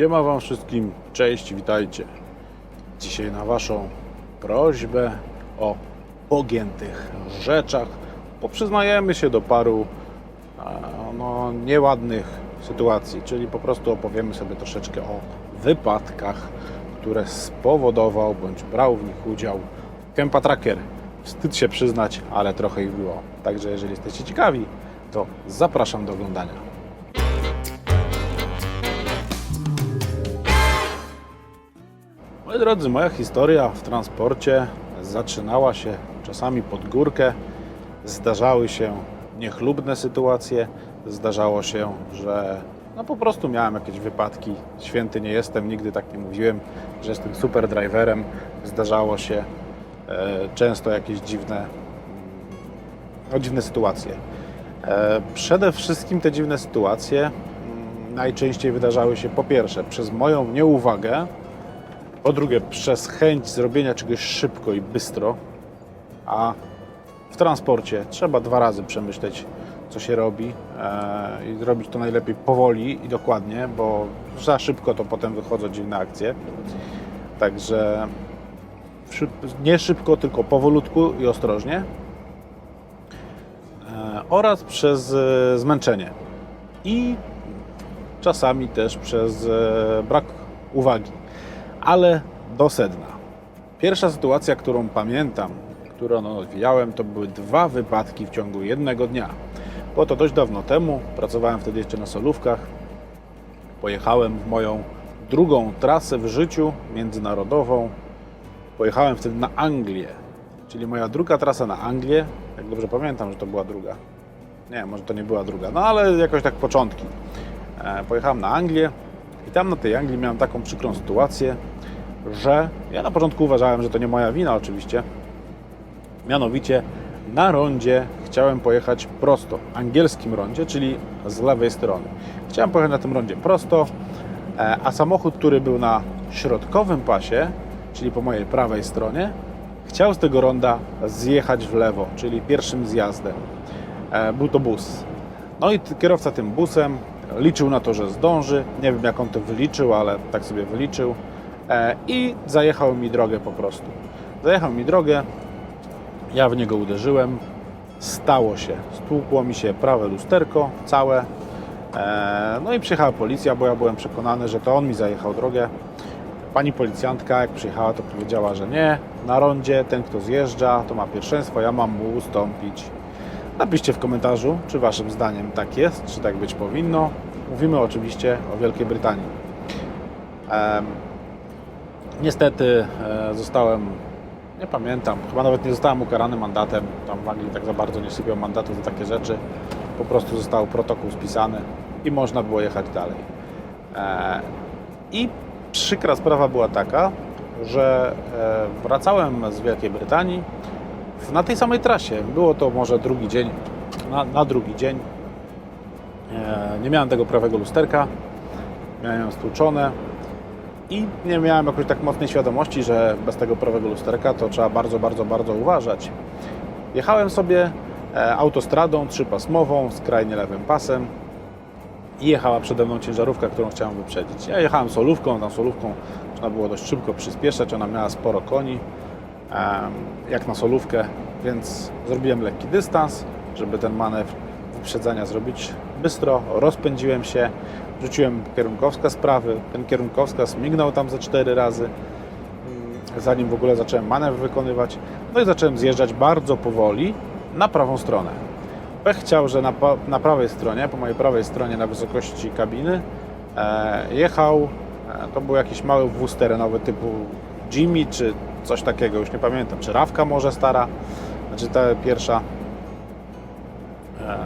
Siema Wam wszystkim, cześć, witajcie. Dzisiaj na Waszą prośbę o pogiętych rzeczach poprzyznajemy się do paru no, nieładnych sytuacji, czyli po prostu opowiemy sobie troszeczkę o wypadkach, które spowodował bądź brał w nich udział Kempa Tracker. Wstyd się przyznać, ale trochę ich było. Także jeżeli jesteście ciekawi, to zapraszam do oglądania. Drodzy, moja historia w transporcie zaczynała się czasami pod górkę. Zdarzały się niechlubne sytuacje. Zdarzało się, że no po prostu miałem jakieś wypadki. Święty nie jestem, nigdy tak nie mówiłem, że jestem super driverem. Zdarzało się e, często jakieś dziwne, no, dziwne sytuacje. E, przede wszystkim te dziwne sytuacje mm, najczęściej wydarzały się po pierwsze przez moją nieuwagę, po drugie, przez chęć zrobienia czegoś szybko i bystro, a w transporcie trzeba dwa razy przemyśleć, co się robi e, i zrobić to najlepiej powoli i dokładnie, bo za szybko to potem wychodzą dziwne akcje. Także nie szybko, tylko powolutku i ostrożnie. E, oraz przez e, zmęczenie. I czasami też przez brak uwagi ale do sedna. Pierwsza sytuacja, którą pamiętam, którą odwijałem, to były dwa wypadki w ciągu jednego dnia. Było to dość dawno temu, pracowałem wtedy jeszcze na solówkach. Pojechałem w moją drugą trasę w życiu międzynarodową. Pojechałem wtedy na Anglię, czyli moja druga trasa na Anglię. Jak dobrze pamiętam, że to była druga. Nie, może to nie była druga, no ale jakoś tak początki. E, Pojechałem na Anglię i tam na tej Anglii miałem taką przykrą sytuację, że ja na początku uważałem, że to nie moja wina oczywiście. Mianowicie na rondzie chciałem pojechać prosto, angielskim rondzie, czyli z lewej strony. Chciałem pojechać na tym rondzie prosto, e, a samochód, który był na środkowym pasie, czyli po mojej prawej stronie, chciał z tego ronda zjechać w lewo, czyli pierwszym zjazdem. E, Był to bus. No i kierowca tym busem liczył na to, że zdąży. Nie wiem, jak on to wyliczył, ale tak sobie wyliczył. E, I zajechał mi drogę po prostu. Zajechał mi drogę, ja w niego uderzyłem. Stało się. Stłukło mi się prawe lusterko całe. E, No i przyjechała policja, bo ja byłem przekonany, że to on mi zajechał drogę. Pani policjantka, jak przyjechała, to powiedziała, że nie, na rondzie ten, kto zjeżdża, to ma pierwszeństwo, ja mam mu ustąpić. Napiszcie w komentarzu, czy Waszym zdaniem tak jest, czy tak być powinno. Mówimy oczywiście o Wielkiej Brytanii. Em, niestety e, zostałem, nie pamiętam, chyba nawet nie zostałem ukarany mandatem. Tam w Anglii tak za bardzo nie sypią mandatów za takie rzeczy. Po prostu został protokół spisany i można było jechać dalej. E, I przykra sprawa była taka, że e, wracałem z Wielkiej Brytanii na tej samej trasie. Było to może drugi dzień, na, na drugi dzień. E, nie miałem tego prawego lusterka, miałem ją stłuczone i nie miałem jakoś tak mocnej świadomości, że bez tego prawego lusterka to trzeba bardzo, bardzo, bardzo uważać. Jechałem sobie e, autostradą trzypasmową, skrajnie lewym pasem i jechała przede mną ciężarówka, którą chciałem wyprzedzić. Ja jechałem solówką, tą solówką można było dość szybko przyspieszać, ona miała sporo koni, jak na solówkę, więc zrobiłem lekki dystans, żeby ten manewr wyprzedzania zrobić bystro, rozpędziłem się, rzuciłem kierunkowskaz prawy, ten kierunkowskaz mignął tam ze cztery razy, mm, zanim w ogóle zacząłem manewr wykonywać, no i zacząłem zjeżdżać bardzo powoli na prawą stronę. Pech chciał, że na, na prawej stronie, po mojej prawej stronie na wysokości kabiny e, jechał, e, to był jakiś mały wóz terenowy typu Jimmy czy coś takiego, już nie pamiętam, czy Rawka może stara, znaczy ta pierwsza, e,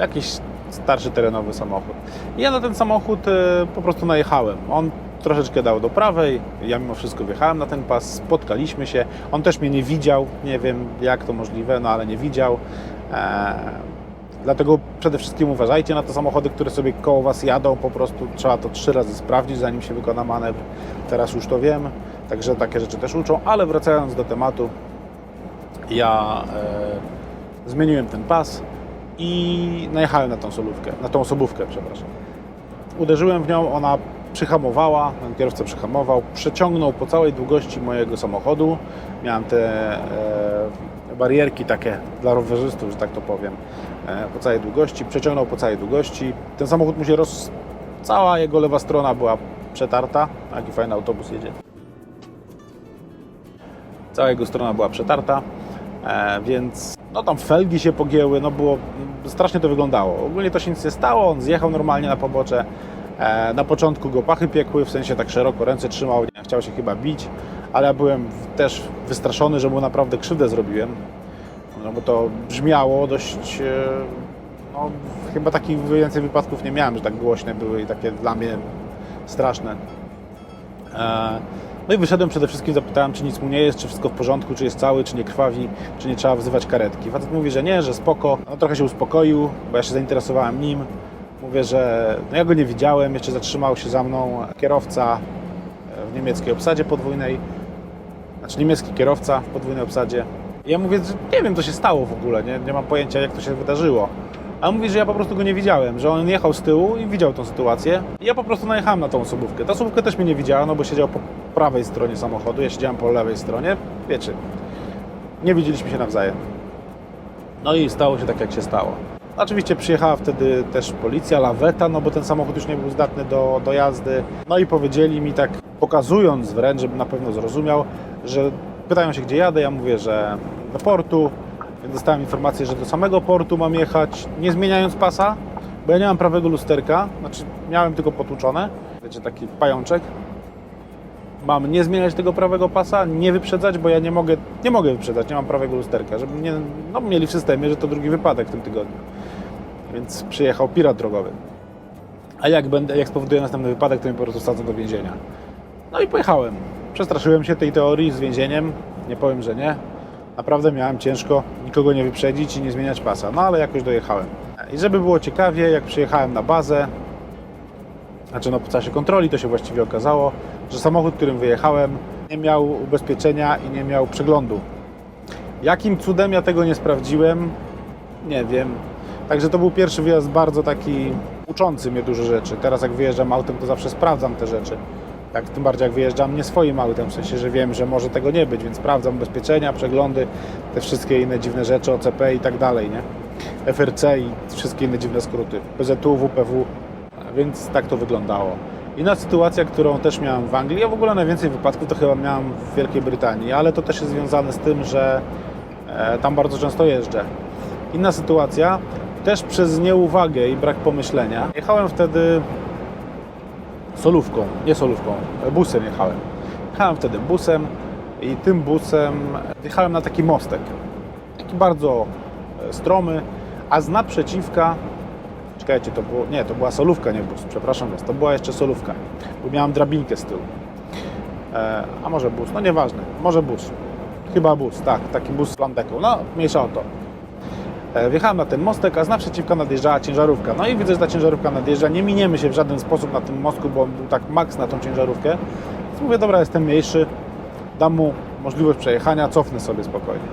jakiś starszy terenowy samochód. I ja na ten samochód e, po prostu najechałem. On troszeczkę dał do prawej, ja mimo wszystko wjechałem na ten pas, spotkaliśmy się. On też mnie nie widział, nie wiem jak to możliwe, no ale nie widział. E, Dlatego przede wszystkim uważajcie na te samochody, które sobie koło Was jadą. Po prostu trzeba to trzy razy sprawdzić, zanim się wykona manewr. Teraz już to wiem, także takie rzeczy też uczą. Ale wracając do tematu, ja e, zmieniłem ten pas i najechałem na tą solówkę, na tą osobówkę, przepraszam. Uderzyłem w nią, ona przyhamowała, ten kierowca przyhamował, przeciągnął po całej długości mojego samochodu. Miałem te e, barierki takie dla rowerzystów, że tak to powiem, e, po całej długości, przeciągnął po całej długości. Ten samochód mu się roz... Cała jego lewa strona była przetarta. Jaki fajny autobus jedzie. Cała jego strona była przetarta, e, więc no tam felgi się pogięły, no było, strasznie to wyglądało. Ogólnie to się nic nie stało, on zjechał normalnie na pobocze. E, na początku go pachy piekły, w sensie tak szeroko ręce trzymał, nie, chciał się chyba bić, ale ja byłem też wystraszony, że mu naprawdę krzywdę zrobiłem. No bo to brzmiało dość. e, No, chyba takich więcej wypadków nie miałem, że tak głośne były i takie dla mnie straszne. E, No i wyszedłem przede wszystkim, zapytałem, czy nic mu nie jest, czy wszystko w porządku, czy jest cały, czy nie krwawi, czy nie trzeba wzywać karetki. Facet mówi, że nie, że spoko. No trochę się uspokoił, bo ja się zainteresowałem nim. Mówię, że no ja go nie widziałem, jeszcze zatrzymał się za mną kierowca w niemieckiej obsadzie podwójnej, znaczy niemiecki kierowca w podwójnej obsadzie. I ja mówię, że nie wiem, co się stało w ogóle, nie, nie mam pojęcia, jak to się wydarzyło. A mówi, że ja po prostu go nie widziałem, że on jechał z tyłu i widział tą sytuację. Ja po prostu najechałem na tą osobówkę. Ta osobówka też mnie nie widziała, no bo siedział po prawej stronie samochodu, ja siedziałem po lewej stronie. Wiecie, nie widzieliśmy się nawzajem. No i stało się tak, jak się stało. Oczywiście przyjechała wtedy też policja, laweta, no bo ten samochód już nie był zdatny do, do jazdy. No i powiedzieli mi tak, pokazując wręcz, żebym na pewno zrozumiał, że pytają się, gdzie jadę. Ja mówię, że do portu. Więc dostałem informację, że do samego portu mam jechać, nie zmieniając pasa, bo ja nie mam prawego lusterka. Znaczy, miałem tylko potłuczone. Wiecie, taki pajączek. Mam nie zmieniać tego prawego pasa, nie wyprzedzać, bo ja nie mogę, nie mogę wyprzedzać, nie mam prawego lusterka, żeby nie, no mieli w systemie, że to drugi wypadek w tym tygodniu. Więc przyjechał pirat drogowy. A jak będę, jak spowoduję następny wypadek, to mnie po prostu sadzą do więzienia. No i pojechałem. Przestraszyłem się tej teorii z więzieniem, nie powiem, że nie. Naprawdę miałem ciężko nikogo nie wyprzedzić i nie zmieniać pasa, no ale jakoś dojechałem. I żeby było ciekawie, jak przyjechałem na bazę, znaczy no po czasie kontroli to się właściwie okazało, że samochód, którym wyjechałem, nie miał ubezpieczenia i nie miał przeglądu. Jakim cudem ja tego nie sprawdziłem, nie wiem. Także to był pierwszy wyjazd bardzo taki uczący mnie dużo rzeczy. Teraz jak wyjeżdżam autem, to zawsze sprawdzam te rzeczy. Tak, tym bardziej jak wyjeżdżam nie swoim autem, w sensie, że wiem, że może tego nie być, więc sprawdzam ubezpieczenia, przeglądy, te wszystkie inne dziwne rzeczy, OCP i tak dalej, nie? FRC i wszystkie inne dziwne skróty. PZU, WPW, więc tak to wyglądało. Inna sytuacja, którą też miałem w Anglii, ja w ogóle najwięcej wypadków to chyba miałem w Wielkiej Brytanii, ale to też jest związane z tym, że e, tam bardzo często jeżdżę. Inna sytuacja, też przez nieuwagę i brak pomyślenia. Jechałem wtedy solówką, nie solówką, busem jechałem. Jechałem wtedy busem i tym busem jechałem na taki mostek. Taki bardzo e, stromy, a z naprzeciwka Czekajcie, to było. Nie, to była solówka, nie bus. Przepraszam Was, to była jeszcze solówka. Bo miałem drabinkę z tyłu. E, a może bus? No nieważne. Może bus. Chyba bus, tak. Taki bus z landeką. No, mniejsza o to. E, wjechałem na ten mostek, a z naprzeciwka nadjeżdżała ciężarówka. No i widzę, że ta ciężarówka nadjeżdża. Nie miniemy się w żaden sposób na tym mostku, bo on był tak maks na tą ciężarówkę. Więc mówię, dobra, jestem mniejszy. Dam mu możliwość przejechania, cofnę sobie spokojnie.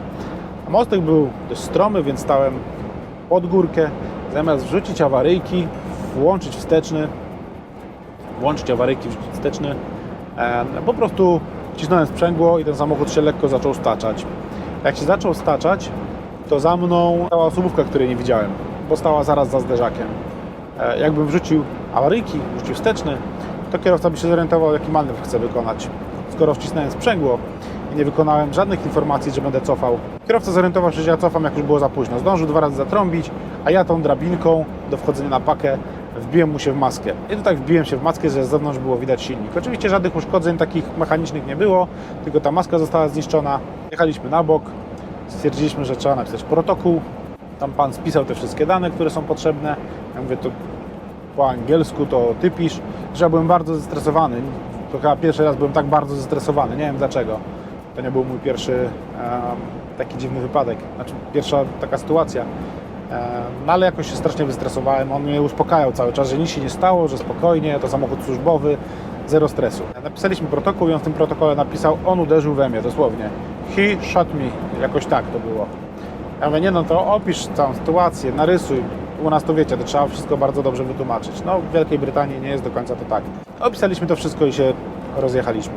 A mostek był dość stromy, więc stałem pod górkę. Zamiast wrzucić awaryjki, włączyć wsteczny, włączyć awaryjki, wrzucić wsteczny, e, po prostu wcisnąłem sprzęgło i ten samochód się lekko zaczął staczać. Jak się zaczął staczać, to za mną stała osobówka, której nie widziałem, bo stała zaraz za zderzakiem. E, jakbym wrzucił awaryjki, wrzucił wsteczny, to kierowca by się zorientował, jaki manewr chce wykonać. Skoro wcisnąłem sprzęgło i nie wykonałem żadnych informacji, że będę cofał, kierowca zorientował się, że ja cofam, jak już było za późno. Zdążył dwa razy zatrąbić, a ja tą drabinką do wchodzenia na pakę wbiłem mu się w maskę. I to tak wbiłem się w maskę, że z zewnątrz było widać silnik. Oczywiście żadnych uszkodzeń takich mechanicznych nie było, tylko ta maska została zniszczona. Jechaliśmy na bok, stwierdziliśmy, że trzeba napisać protokół. Tam pan spisał te wszystkie dane, które są potrzebne. Ja mówię, to po angielsku to ty pisz, że ja byłem bardzo zestresowany. To chyba pierwszy raz byłem tak bardzo zestresowany, nie wiem dlaczego. To nie był mój pierwszy em, taki dziwny wypadek, znaczy pierwsza taka sytuacja. Em, No ale jakoś się strasznie wystresowałem, on mnie uspokajał cały czas, że nic się nie stało, że spokojnie, to samochód służbowy, zero stresu. Napisaliśmy protokół i on w tym protokole napisał, on uderzył we mnie, dosłownie. He shot me, jakoś tak to było. Ja mówię, nie no to opisz całą sytuację, narysuj, U nas to wiecie, to trzeba wszystko bardzo dobrze wytłumaczyć. No w Wielkiej Brytanii nie jest do końca to tak. Opisaliśmy to wszystko i się rozjechaliśmy.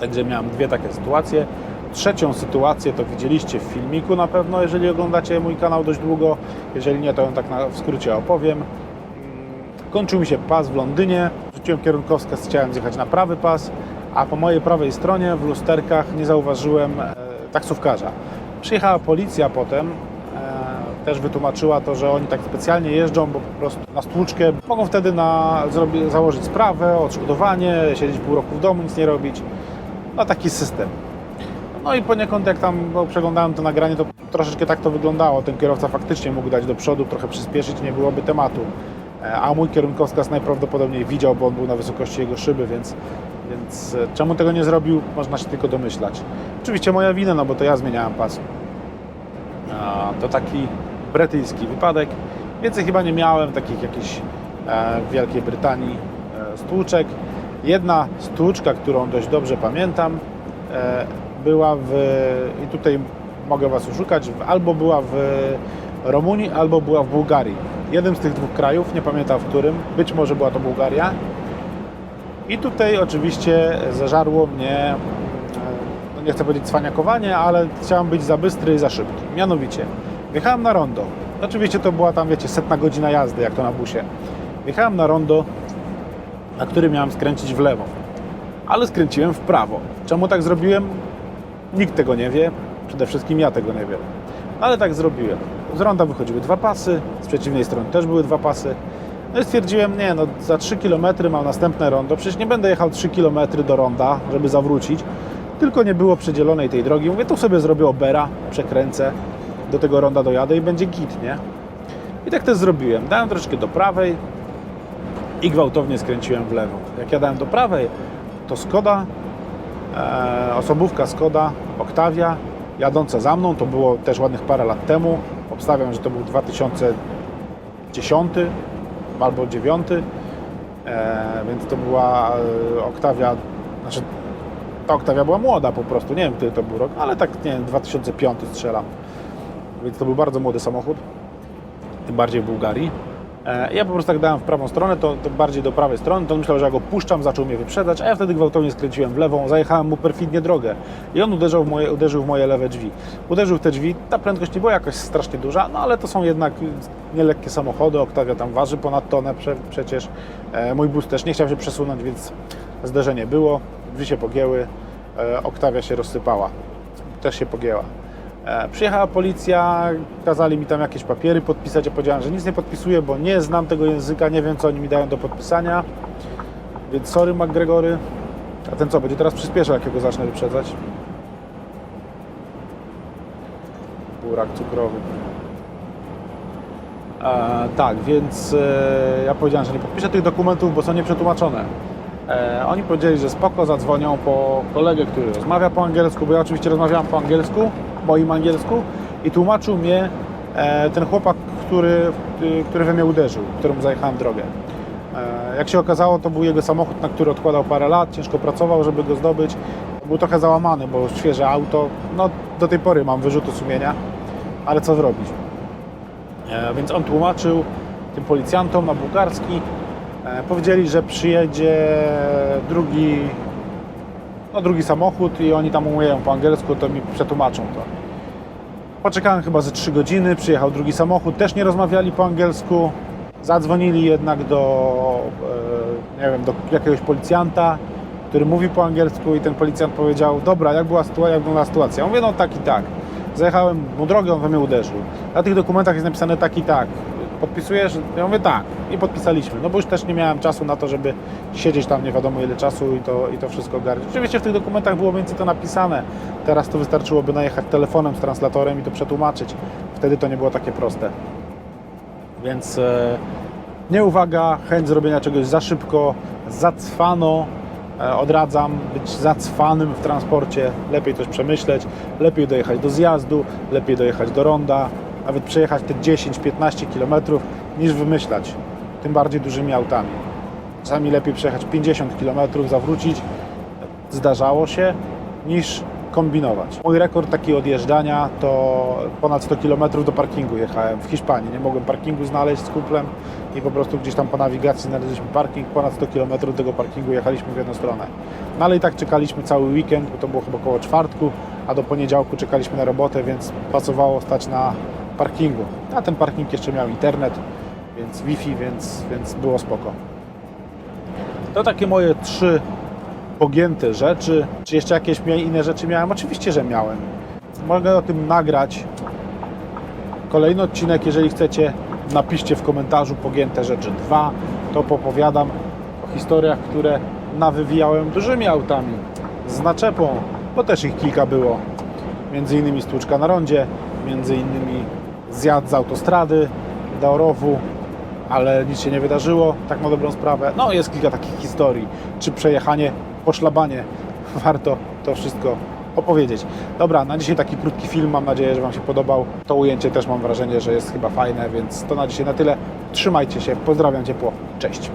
Także miałem dwie takie sytuacje. Trzecią sytuację to widzieliście w filmiku na pewno, jeżeli oglądacie mój kanał dość długo. Jeżeli nie, to ją tak na, w skrócie opowiem. Mm, Kończył mi się pas w Londynie. Rzuciłem kierunkowskaz, chciałem zjechać na prawy pas, a po mojej prawej stronie w lusterkach nie zauważyłem e, taksówkarza. Przyjechała policja potem, e, też wytłumaczyła to, że oni tak specjalnie jeżdżą, bo po prostu na stłuczkę mogą wtedy na, założyć sprawę, odszkodowanie, siedzieć pół roku w domu, nic nie robić. No taki system. No i poniekąd jak tam przeglądałem to nagranie, to troszeczkę tak to wyglądało. Ten kierowca faktycznie mógł dać do przodu, trochę przyspieszyć, nie byłoby tematu. E, A mój kierunkowskaz najprawdopodobniej widział, bo on był na wysokości jego szyby, więc, więc e, czemu tego nie zrobił, można się tylko domyślać. Oczywiście moja wina, no bo to ja zmieniałem pas. A, To taki brytyjski wypadek. Więcej chyba nie miałem takich jakichś e, w Wielkiej Brytanii e, stłuczek. Jedna stłuczka, którą dość dobrze pamiętam, była w, i tutaj mogę Was oszukać, albo była w Rumunii, albo była w Bułgarii. Jednym z tych dwóch krajów, nie pamiętam w którym, być może była to Bułgaria. I tutaj oczywiście zażarło mnie, e, no nie chcę powiedzieć cwaniakowanie, ale chciałem być za bystry i za szybki. Mianowicie, wjechałem na rondo. Oczywiście to była tam, wiecie, setna godzina jazdy, jak to na busie. Wjechałem na rondo, na którym miałem skręcić w lewo. Ale skręciłem w prawo. Czemu tak zrobiłem? Nikt tego nie wie. Przede wszystkim ja tego nie wiem. Ale tak zrobiłem. Z ronda wychodziły dwa pasy, z przeciwnej strony też były dwa pasy. No i stwierdziłem, nie, no za 3 km mam następne rondo, przecież nie będę jechał 3 km do ronda, żeby zawrócić, tylko nie było przedzielonej tej drogi. Mówię, tu sobie zrobię obera, przekręcę, do tego ronda dojadę i będzie git, nie? I tak też zrobiłem. Dałem troszkę do prawej i gwałtownie skręciłem w lewo. Jak jadałem do prawej, to Skoda, e, osobówka Skoda, Octavia, jadąca za mną, to było też ładnych parę lat temu. Obstawiam, że to był 2010 albo 9, e, więc to była e, Octavia, znaczy ta Octavia była młoda po prostu, nie wiem który to był rok, ale tak nie wiem, 2005 strzelam. Więc to był bardzo młody samochód, tym bardziej w Bułgarii. E, Ja po prostu tak dałem w prawą stronę, to, to bardziej do prawej strony, to on myślał, że ja go puszczam, zaczął mnie wyprzedzać, a ja wtedy gwałtownie skręciłem w lewą, zajechałem mu perfidnie drogę i on uderzył w moje, uderzył w moje lewe drzwi. Uderzył w te drzwi, ta prędkość nie była jakaś strasznie duża, no ale to są jednak nielekkie samochody, Octavia tam waży ponad tonę prze, przecież. E, mój bus też nie chciał się przesunąć, więc zderzenie było, drzwi się pogięły, e, Octavia się rozsypała, też się pogięła. E, Przyjechała policja, kazali mi tam jakieś papiery podpisać. Ja powiedziałem, że nic nie podpisuję, bo nie znam tego języka, nie wiem co oni mi dają do podpisania. Więc sorry McGregory. A ten co, będzie teraz przyspieszał, jak go zacznę wyprzedzać? Burak cukrowy. E, tak, więc e, ja powiedziałem, że nie podpiszę tych dokumentów, bo są nieprzetłumaczone. E, oni powiedzieli, że spoko, zadzwonią po kolegę, który rozmawia po angielsku, bo ja oczywiście rozmawiałem po angielsku, moim angielsku i tłumaczył mnie e, ten chłopak, który, który we mnie uderzył, któremu zajechałem drogę. E, jak się okazało, to był jego samochód, na który odkładał parę lat, ciężko pracował, żeby go zdobyć. Był trochę załamany, bo świeże auto, no do tej pory mam wyrzuty sumienia, ale co zrobić? E, Więc on tłumaczył tym policjantom na bułgarski. Powiedzieli, że przyjedzie drugi, no drugi samochód i oni tam umieją po angielsku, to mi przetłumaczą to. Poczekałem chyba ze 3 godziny, przyjechał drugi samochód, też nie rozmawiali po angielsku. Zadzwonili jednak do, e, nie wiem, do jakiegoś policjanta, który mówi po angielsku i ten policjant powiedział, dobra, jak była sytuacja, jak wyglądała sytuacja? Ja mówię, no tak i tak. Zajechałem mu drogę, on we mnie uderzył. Na tych dokumentach jest napisane tak i tak. Podpisujesz? Ja mówię tak. I podpisaliśmy. No bo już też nie miałem czasu na to, żeby siedzieć tam nie wiadomo ile czasu i to, i to wszystko ogarnąć. Oczywiście w tych dokumentach było więcej to napisane. Teraz to wystarczyłoby najechać telefonem z translatorem i to przetłumaczyć. Wtedy to nie było takie proste. Więc e, nie uwaga, chęć zrobienia czegoś za szybko, zacwano. E, odradzam być zacwanym w transporcie. Lepiej coś przemyśleć, lepiej dojechać do zjazdu, lepiej dojechać do ronda, nawet przejechać te 10-15 km niż wymyślać, tym bardziej dużymi autami. Czasami lepiej przejechać 50 km, zawrócić, zdarzało się, niż kombinować. Mój rekord taki odjeżdżania to ponad 100 km do parkingu jechałem w Hiszpanii. Nie mogłem parkingu znaleźć z kumplem i po prostu gdzieś tam po nawigacji znaleźliśmy parking. Ponad 100 km tego parkingu jechaliśmy w jedną stronę. No ale i tak czekaliśmy cały weekend, bo to było chyba około czwartku, a do poniedziałku czekaliśmy na robotę, więc pasowało stać na parkingu. A ten parking jeszcze miał internet, więc Wi-Fi, więc, więc było spoko. To takie moje trzy pogięte rzeczy. Czy jeszcze jakieś inne rzeczy miałem? Oczywiście, że miałem. Mogę o tym nagrać. Kolejny odcinek, jeżeli chcecie, napiszcie w komentarzu pogięte rzeczy 2. To popowiadam o historiach, które nawywijałem dużymi autami z naczepą, bo też ich kilka było. Między innymi stłuczka na rondzie, między innymi zjazd z autostrady do rowu, ale nic się nie wydarzyło, tak na dobrą sprawę. No, jest kilka takich historii, czy przejechanie po szlabanie. Warto to wszystko opowiedzieć. Dobra, na dzisiaj taki krótki film, mam nadzieję, że Wam się podobał. To ujęcie też mam wrażenie, że jest chyba fajne, więc to na dzisiaj na tyle. Trzymajcie się, pozdrawiam ciepło, cześć.